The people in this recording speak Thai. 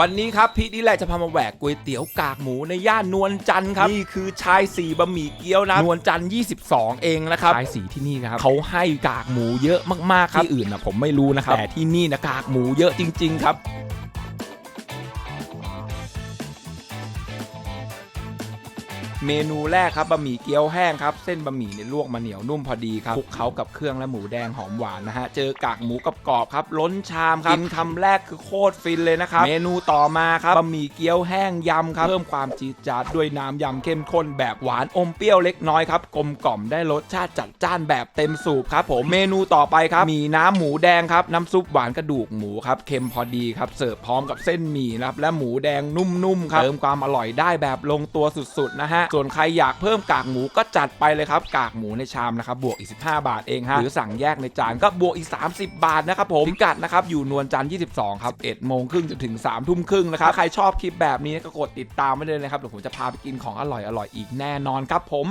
วันนี้ครับพี่นี่แหละจะพามาแหวกก๋วยเตี๋ยวกากหมูในย่านนวลจันทร์ครับนี่คือชายสีบะหมี่เกี๊ยวนะนวลจันทร์22 เองนะครับชายสีที่นี่นะครับเขาให้กากหมูเยอะมากๆครับที่อื่นนะผมไม่รู้นะครับแต่ที่นี่นะกากหมูเยอะจริง ๆ ครับ เมนูแรกครับบะหมี่เกี๊ยวแห้งครับเส้นบะหมี่เนี่ยลวกมาเหนียวนุ่มพอดีครับคลุกเคล้ากับเครื่องและหมูแดงหอมหวานนะฮะเจอกากหมูกรอบๆครับล้นชามครับกินคำแรกคือโคตรฟินเลยนะครับเมนูต่อมาครับบะหมี่เกี๊ยวแห้งยำครับเพิ่มความจี๊ดจ๊าดด้วยน้ำยำเข้มข้นแบบหวานอมเปรี้ยวเล็กน้อยครับกลมกล่อมได้รสชาติจัดจ้านแบบเต็มสูบครับผมเมนูต่อไปครับมีน้ำหมูแดงครับน้ำซุปหวานกระดูกหมูครับเค็มพอดีครับเสิร์ฟพร้อมกับเส้นหมี่นะครับและหมูแดงนุ่มๆครับเติมความอร่อยได้แบบลงตัวสุดๆนะฮะส่วนใครอยากเพิ่มกากหมูก็จัดไปเลยครับกากหมูในชามนะครับบวกอีก 15 บาทเองฮะหรือสั่งแยกในจานก็บวกอีก 30 บาทนะครับผมพิกัดนะครับอยู่นวลจันทร์22ครับ1โมงครึ่งจนถึง3ทุ่มครึ่งนะครับใครชอบคลิปแบบนี้ก็กดติดตามไว้เลยนะครับเดี๋ยวผมจะพาไปกินของอร่อยๆอีกแน่นอนครับผม